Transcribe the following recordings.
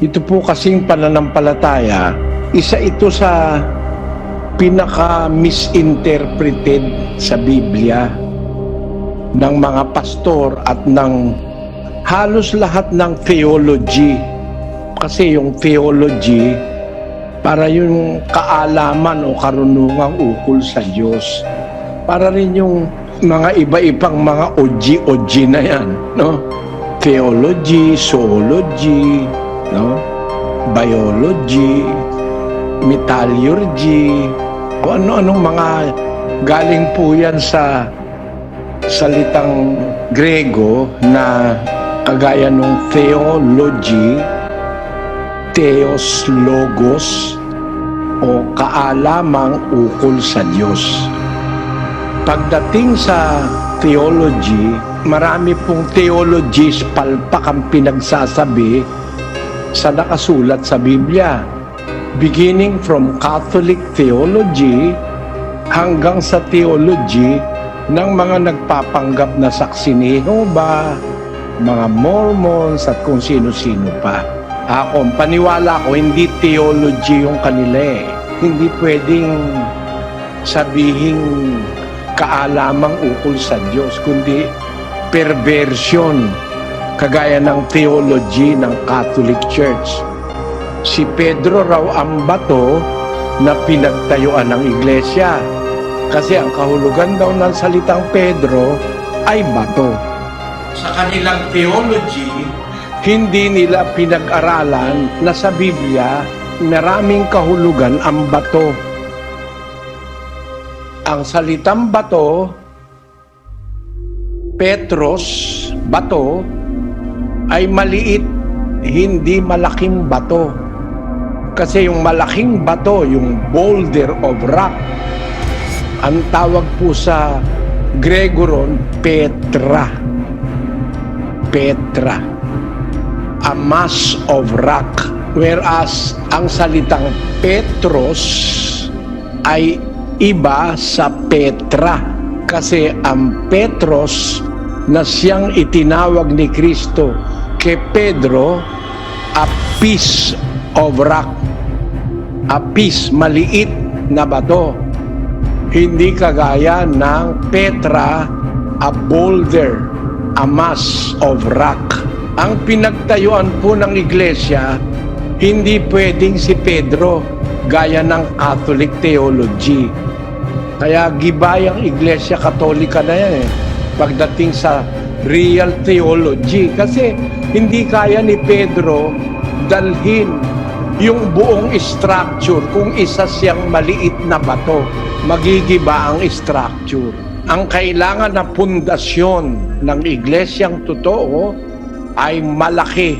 Ito po kasing pananampalataya, isa ito sa pinaka-misinterpreted sa Biblia ng mga pastor at ng halos lahat ng theology. Kasi yung theology, para yung kaalaman o karunungang ukol sa Diyos. Para rin yung mga iba-ibang mga oji-oji na yan, no? Theology, zoology, no? Biology, metallurgy, o ano-anong mga galing po yan sa salitang Grego na kagaya ng theology, theos logos o kaalamang ukol sa Diyos. Pagdating sa theology, marami pong theologies palpak ang pinagsasabi sa nakasulat sa Biblia. Beginning from Catholic theology hanggang sa theology ng mga nagpapanggap na saksi ni Jehovah, mga Mormons at kung sino-sino pa. Ako, paniwala ko, hindi theology yung kanila eh. Hindi pwedeng sabihin kaalamang ukol sa Diyos, kundi perversion, kagaya ng theology ng Catholic Church. Si Pedro raw ang bato na pinagtayuan ng iglesia. Kasi ang kahulugan daw ng salitang Pedro ay bato. Sa kanilang theology, hindi nila pinag-aralan na sa Biblia maraming kahulugan ang bato. Ang salitang bato, Petros, bato, ay maliit, hindi malaking bato. Kasi yung malaking bato, yung boulder of rock, ang tawag po sa Grego ron, Petra. Petra. A mass of rock. Whereas ang salitang Petros ay iba sa Petra. Kasi ang Petros na siyang itinawag ni Kristo kay Pedro, a piece of rock. A piece, maliit na bato. Hindi kagaya ng Petra, a boulder, a mass of rock. Ang pinagtayuan po ng iglesia, hindi pwedeng si Pedro gaya ng Catholic theology. Kaya gibayang iglesia katolika na yan eh. Pagdating sa real theology. Kasi hindi kaya ni Pedro dalhin yung buong structure kung isa siyang maliit na bato. Magigiba ang structure. Ang kailangan na pundasyon ng iglesyang totoo ay malaki,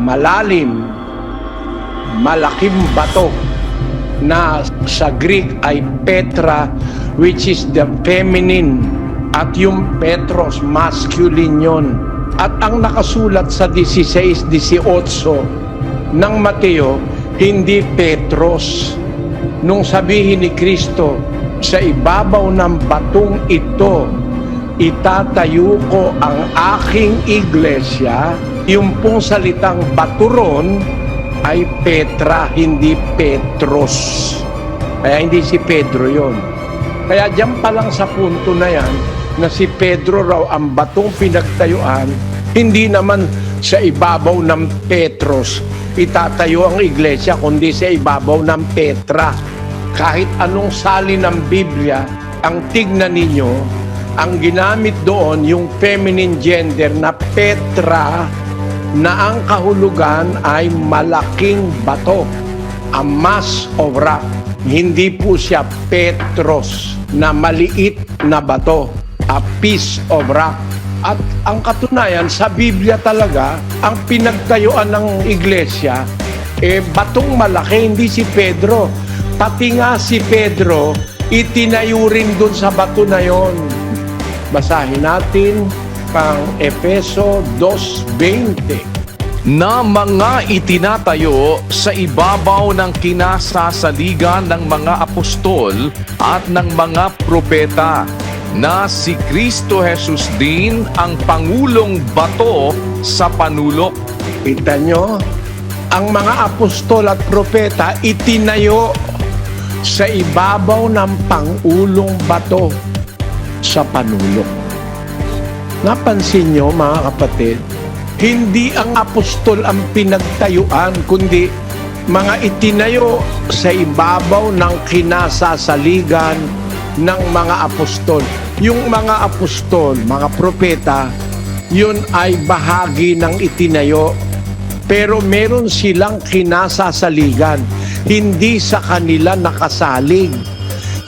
malalim, malaking bato na sa Greek ay Petra which is the feminine at yung Petros masculine yon. At ang nakasulat sa 16-18 ng Mateo, hindi Petros. Nung sabihin ni Kristo, sa ibabaw ng batong ito, itatayo ko ang aking iglesia, yung pong salitang baturon ay Petra, hindi Petros. Kaya hindi si Pedro yon. Kaya diyan pa lang sa punto na yan, na si Pedro raw ang batong pinagtayuan, hindi naman sa ibabaw ng Petros itatayo ang iglesia, kundi sa ibabaw ng Petra. Kahit anong sali ng Biblia, ang tignan ninyo, ang ginamit doon yung feminine gender na Petra na ang kahulugan ay malaking bato, a mass of rock. Hindi po siya Petros na maliit na bato, a piece of rock. At ang katunayan, sa Biblia talaga, ang pinagtayuan ng iglesia, eh, batong malaki, hindi si Pedro. Pati nga si Pedro, itinayo rin dun sa bato na yon. Basahin natin pang Efeso 2.20 na mga itinatayo sa ibabaw ng kinasasaligan ng mga apostol at ng mga propeta na si Kristo Jesus din ang pangulong bato sa panulok Kita nyo? Ang mga apostol at propeta itinayo sa ibabaw ng pangulong bato sa panulok. Napansin nyo mga kapatid, hindi ang apostol ang pinagtayuan, kundi mga itinayo sa ibabaw ng kinasasaligan ng mga apostol. Yung mga apostol, mga propeta, yun ay bahagi ng itinayo. Pero meron silang kinasasaligan, hindi sa kanila nakasalig.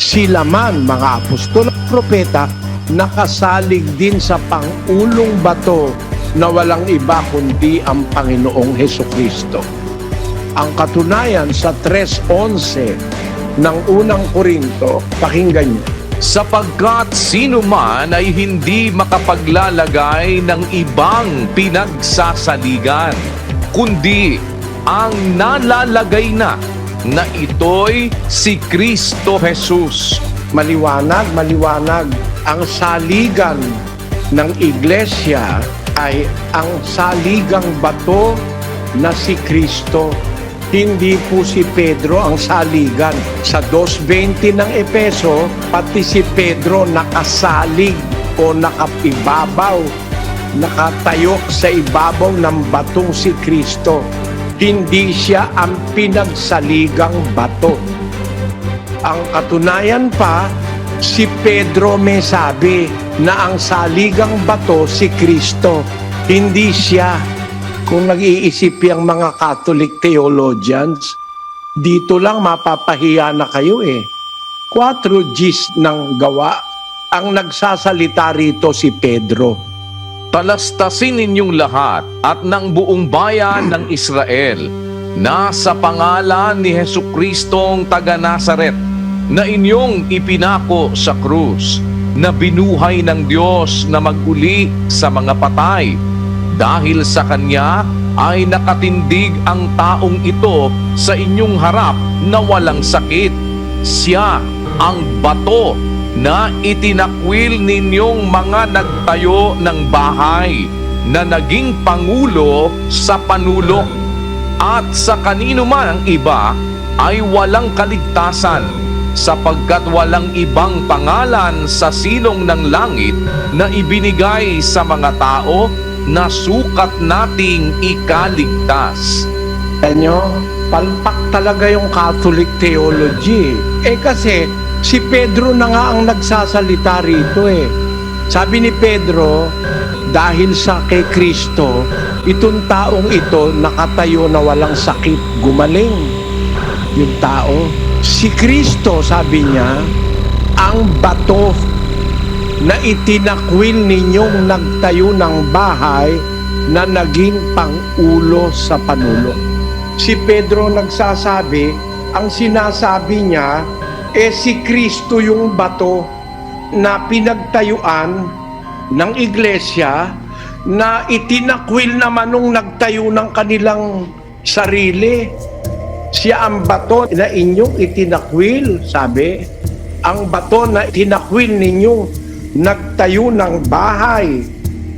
Sila man, mga apostol at propeta, nakasalig din sa pangulong bato na walang iba kundi ang Panginoong Heso Kristo. Ang katunayan sa 3.11 ng unang Korinto, pakinggan niyo. sapagkat sino man ay hindi makapaglalagay ng ibang pinagsasaligan, kundi ang nalalagay na na ito'y si Kristo Jesus. Maliwanag, maliwanag. Ang saligan ng iglesia ay ang saligang bato na si Kristo. Hindi po si Pedro ang saligan. Sa 2.20 ng Epeso, pati si Pedro nakasalig o nakapibabaw, nakatayo sa ibabaw ng batong si Kristo. Hindi siya ang pinagsaligang bato. Ang katunayan pa, si Pedro may sabi na ang saligang bato si Kristo, hindi siya. Kung nag-iisip yung mga Catholic theologians, dito lang mapapahiya na kayo eh. 4 Gs ng gawa, ang nagsasalita rito si Pedro. Talastasin ninyong lahat at ng buong bayan ng Israel na sa pangalan ni Heso Kristong taga Nazaret na inyong ipinako sa krus na binuhay ng Diyos na maguli sa mga patay. Dahil sa Kanya ay nakatindig ang taong ito sa inyong harap na walang sakit. Siya ang bato na itinakwil ninyong mga nagtayo ng bahay na naging pangulo sa panulok at sa kanino man ang iba ay walang kaligtasan sapagkat walang ibang pangalan sa silong ng langit na ibinigay sa mga tao na sukat nating ikaligtas. Tanyo, palpak talaga yung Catholic theology. Eh kasi, si Pedro na nga ang nagsasalita rito eh. Sabi ni Pedro, dahil sa kay Kristo, itong taong ito nakatayo na walang sakit, gumaling. Yung tao, si Kristo, sabi niya, ang bato na itinakwil ninyong nagtayo ng bahay na naging pangulo sa panulo. Si Pedro nagsasabi, ang sinasabi niya, eh si Kristo yung bato na pinagtayuan ng iglesia na itinakwil naman nung nagtayo ng kanilang sarili. Siya ang bato na inyong itinakwil, sabi. Ang bato na itinakwil ninyong nagtayo ng bahay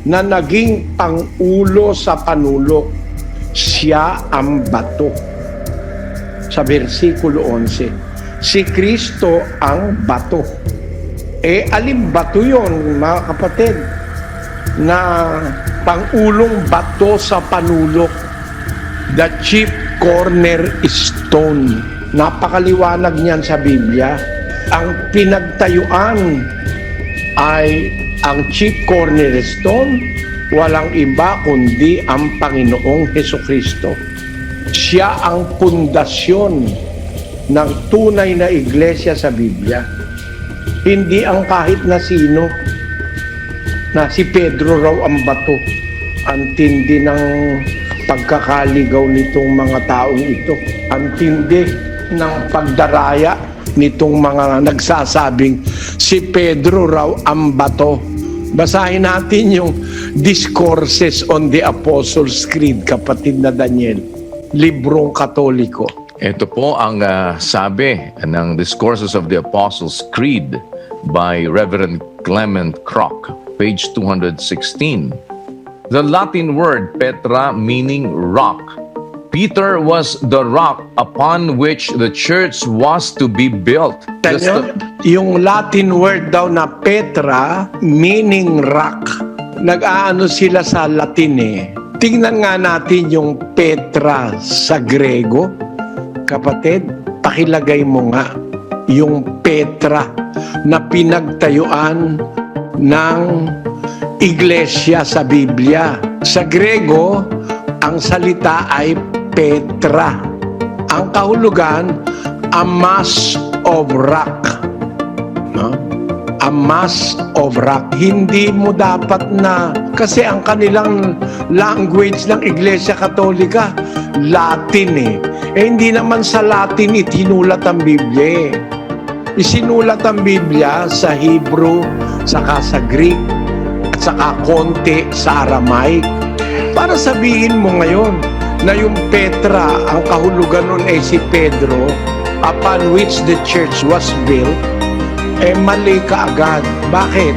na naging pangulo sa panulok. Siya ang bato. Sa versikulo 11, si Kristo ang bato. Eh, alin bato yon mga kapatid? Na pangulong bato sa panulok. The chief cornerstone. Napakaliwanag niyan sa Biblia. Ang pinagtayuan ay ang chief cornerstone, walang iba kundi ang Panginoong Heso Kristo. Siya ang pundasyon ng tunay na iglesia sa Biblia. Hindi ang kahit na sino na si Pedro raw ang bato. Ang tindi ng pagkakaligaw nitong mga taong ito. Ang tindi ng pagdaraya nitong mga nagsasabing si Pedro raw ang bato. Basahin natin yung Discourses on the Apostles' Creed, kapatid na Daniel. Librong katoliko. Ito po ang ah, sabi ng Discourses of the Apostles' Creed by Reverend Clement Crock, page 216. the Latin word Petra meaning rock. Peter was the rock upon which the church was to be built. The Tanyo, yung Latin word daw na Petra, meaning rock. Nag-aano sila sa Latin eh. Tingnan nga natin yung Petra sa Grego. Kapatid, pakilagay mo nga yung Petra na pinagtayuan ng iglesia sa Biblia. Sa Grego, ang salita ay Petra. Ang kahulugan, a mass of rock. No? A mass of rock. Hindi mo dapat na, kasi ang kanilang language ng Iglesia Katolika, Latin eh. Eh hindi naman sa Latin itinulat ang Biblia eh. Isinulat ang Biblia sa Hebrew, saka sa Greek, at saka konti sa Aramaic. Para sabihin mo ngayon na yung Petra, ang kahulugan nun ay si Pedro, upon which the church was built, eh mali ka agad. Bakit?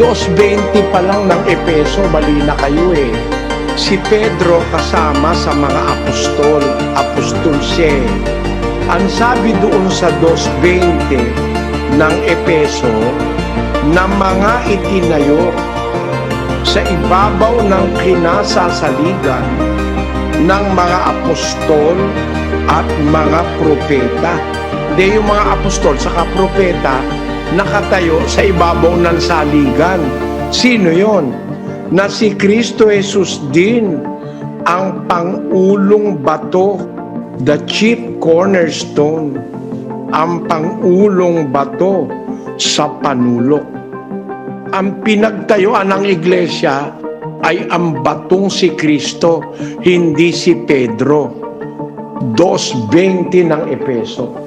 2.20 pa lang ng Epeso, mali na kayo eh. Si Pedro kasama sa mga apostol, apostol siya eh. Ang sabi doon sa 2.20 ng Epeso, na mga itinayo sa ibabaw ng kinasasaligan ng mga apostol at mga propeta. Di yung mga apostol saka propeta nakatayo sa ibabaw ng saligan. Sino yon? Na si Kristo Jesus din ang pangulong bato, the chief cornerstone, ang pangulong bato sa panulok ang pinagtayuan ng iglesia ay ang batong si Kristo, hindi si Pedro. 2.20 ng Epeso.